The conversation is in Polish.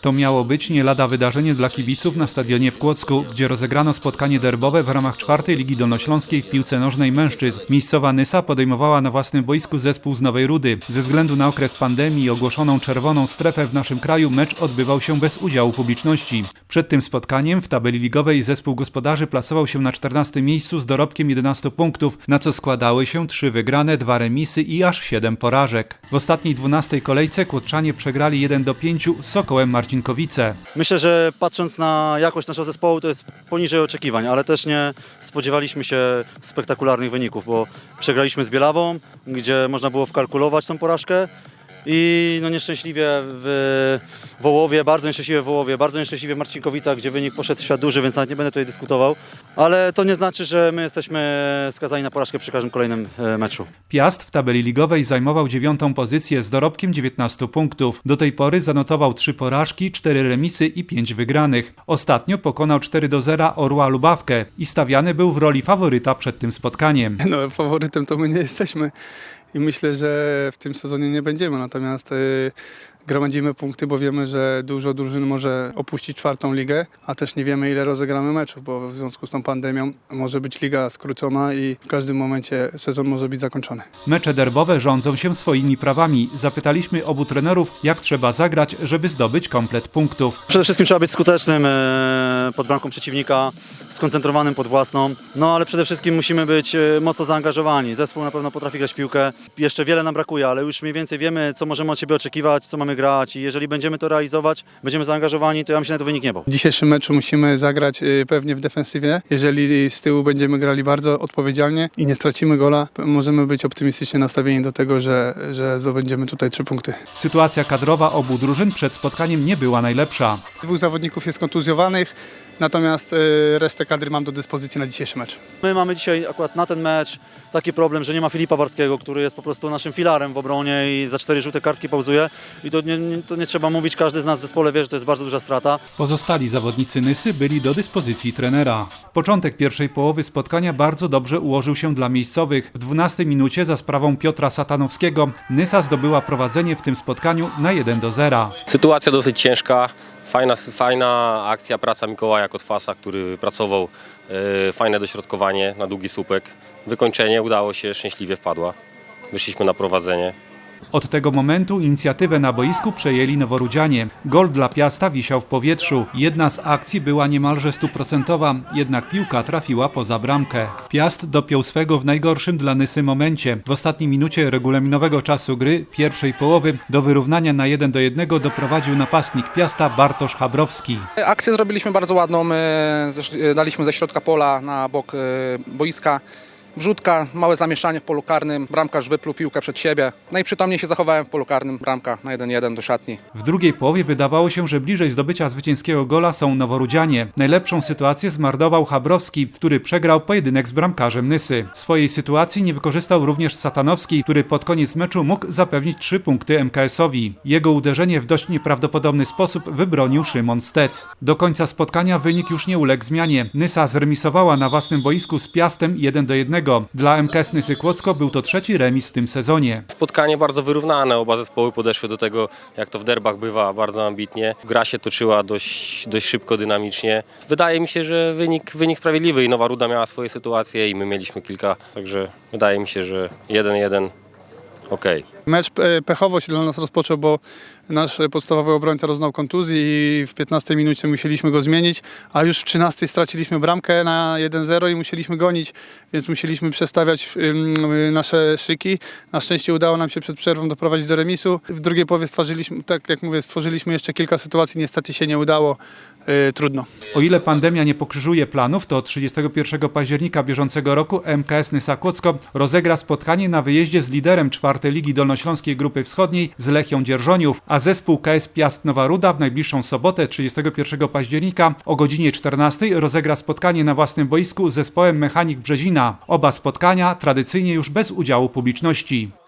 To miało być nie lada wydarzenie dla kibiców na stadionie w Kłodzku, gdzie rozegrano spotkanie derbowe w ramach czwartej Ligi Dolnośląskiej w piłce nożnej mężczyzn. Miejscowa Nysa podejmowała na własnym boisku zespół z Nowej Rudy. Ze względu na okres pandemii i ogłoszoną czerwoną strefę w naszym kraju mecz odbywał się bez udziału publiczności. Przed tym spotkaniem w tabeli ligowej zespół gospodarzy plasował się na 14 miejscu z dorobkiem 11 punktów, na co składały się trzy wygrane, dwa remisy i aż 7 porażek. W ostatniej 12 kolejce Kłodczanie przegrali 1 do 5 z Sokołem Marcinkowice. Myślę, że patrząc na jakość naszego zespołu, to jest poniżej oczekiwań, ale też nie spodziewaliśmy się spektakularnych wyników, bo przegraliśmy z Bielawą, gdzie można było wkalkulować tą porażkę. I no nieszczęśliwie w Wołowie, bardzo nieszczęśliwie w Wołowie, bardzo nieszczęśliwie w Marcinkowicach, gdzie wynik poszedł w świat duży, więc nawet nie będę tutaj dyskutował. Ale to nie znaczy, że my jesteśmy skazani na porażkę przy każdym kolejnym e, meczu. Piast w tabeli ligowej zajmował dziewiątą pozycję z dorobkiem 19 punktów. Do tej pory zanotował 3 porażki, 4 remisy i 5 wygranych. Ostatnio pokonał 4 do 0 Orła Lubawkę i stawiany był w roli faworyta przed tym spotkaniem. No, faworytem to my nie jesteśmy i myślę, że w tym sezonie nie będziemy. Natomiast y, gromadzimy punkty, bo wiemy, że dużo drużyn może opuścić czwartą ligę, a też nie wiemy, ile rozegramy meczów, bo w związku z tą pandemią może być liga skrócona i w każdym momencie sezon może być zakończony. Mecze derbowe rządzą się swoimi prawami. Zapytaliśmy obu trenerów, jak trzeba zagrać, żeby zdobyć komplet punktów. Przede wszystkim trzeba być skutecznym e, pod bramką przeciwnika, skoncentrowanym pod własną, no ale przede wszystkim musimy być e, mocno zaangażowani. Zespół na pewno potrafi grać piłkę. Jeszcze wiele nam brakuje, ale już mniej więcej wiemy, co możemy od siebie oczekiwać, co mamy grać i jeżeli będziemy to realizować, będziemy zaangażowani, to ja myślę, że to wynik nie był. W dzisiejszym meczu musimy zagrać y, pewnie w defensywie. Jeżeli z tyłu będziemy grali bardzo odpowiedzialnie i nie stracimy gola, możemy być optymistycznie nastawieni do tego, że, że zdobędziemy tutaj trzy punkty. Sytuacja kadrowa obu drużyn przed spotkaniem nie była najlepsza. Dwóch zawodników jest kontuzjowanych, natomiast y, resztę kadry mam do dyspozycji na dzisiejszy mecz. My mamy dzisiaj akurat na ten mecz taki problem, że nie ma Filipa Barskiego, który jest po prostu naszym filarem w obronie i za cztery żółte kartki pauzuje i to nie, nie, to nie trzeba mówić, każdy z nas w zespole wie, że to jest bardzo duża strata. Pozostali zawodnicy Nysy byli do dyspozycji trenera. Początek pierwszej połowy spotkania bardzo dobrze ułożył się dla miejscowych. W 12 minucie za sprawą Piotra Satanowskiego Nysa zdobyła prowadzenie w tym spotkaniu na 1 do 0. Sytuacja dosyć ciężka. Fajna, fajna akcja, praca Mikołaja Kotwasa, który pracował. e, fajne dośrodkowanie na długi słupek. Wykończenie udało się, szczęśliwie wpadła. Wyszliśmy na prowadzenie. Od tego momentu inicjatywę na boisku przejęli noworudzianie. Gol dla Piasta wisiał w powietrzu. Jedna z akcji była niemalże stuprocentowa, jednak piłka trafiła poza bramkę. Piast dopiął swego w najgorszym dla Nysy momencie. W ostatniej minucie regulaminowego czasu gry pierwszej połowy do wyrównania na 1 do 1 doprowadził napastnik Piasta Bartosz Chabrowski. Akcję zrobiliśmy bardzo ładną. e, Daliśmy ze środka pola na bok e, boiska. Wrzutka, małe zamieszanie w polu karnym, bramkarz wypluł piłkę przed siebie. Najprzytomniej się zachowałem w polu karnym, bramka na 1-1 do szatni. W drugiej połowie wydawało się, że bliżej zdobycia zwycięskiego gola są noworudzianie. Najlepszą sytuację zmarnował Chabrowski, który przegrał pojedynek z bramkarzem Nysy. Swojej sytuacji nie wykorzystał również Satanowski, który pod koniec meczu mógł zapewnić trzy punkty MKS-owi. Jego uderzenie w dość nieprawdopodobny sposób wybronił Szymon Stec. Do końca spotkania wynik już nie uległ zmianie. Nysa zremisowała na własnym boisku z Piastem 1 do 1. Dla MKS Nysy Kłodzko był to trzeci remis w tym sezonie. Spotkanie bardzo wyrównane. Oba zespoły podeszły do tego, jak to w derbach bywa, bardzo ambitnie. Gra się toczyła dość, dość szybko, dynamicznie. Wydaje mi się, że wynik, wynik sprawiedliwy i Nowa Ruda miała swoje sytuacje i my mieliśmy kilka. Także wydaje mi się, że 1-1 okej. Mecz pechowo się dla nas rozpoczął, bo nasz podstawowy obrońca doznał kontuzji i w 15 minucie musieliśmy go zmienić, a już w 13 straciliśmy bramkę na 1-0 i musieliśmy gonić, więc musieliśmy przestawiać nasze szyki. Na szczęście udało nam się przed przerwą doprowadzić do remisu. W drugiej połowie stworzyliśmy, tak jak mówię, stworzyliśmy jeszcze kilka sytuacji, niestety się nie udało. E, Trudno. O ile pandemia nie pokrzyżuje planów, to 31 października bieżącego roku MKS Nysa Kłodzko rozegra spotkanie na wyjeździe z liderem czwartej Ligi Dolnośląskiej Grupy Wschodniej z Lechią Dzierżoniów, a zespół KS Piast Nowa Ruda w najbliższą sobotę 31 października o godzinie 14 rozegra spotkanie na własnym boisku z zespołem Mechanik Brzezina. Oba spotkania tradycyjnie już bez udziału publiczności.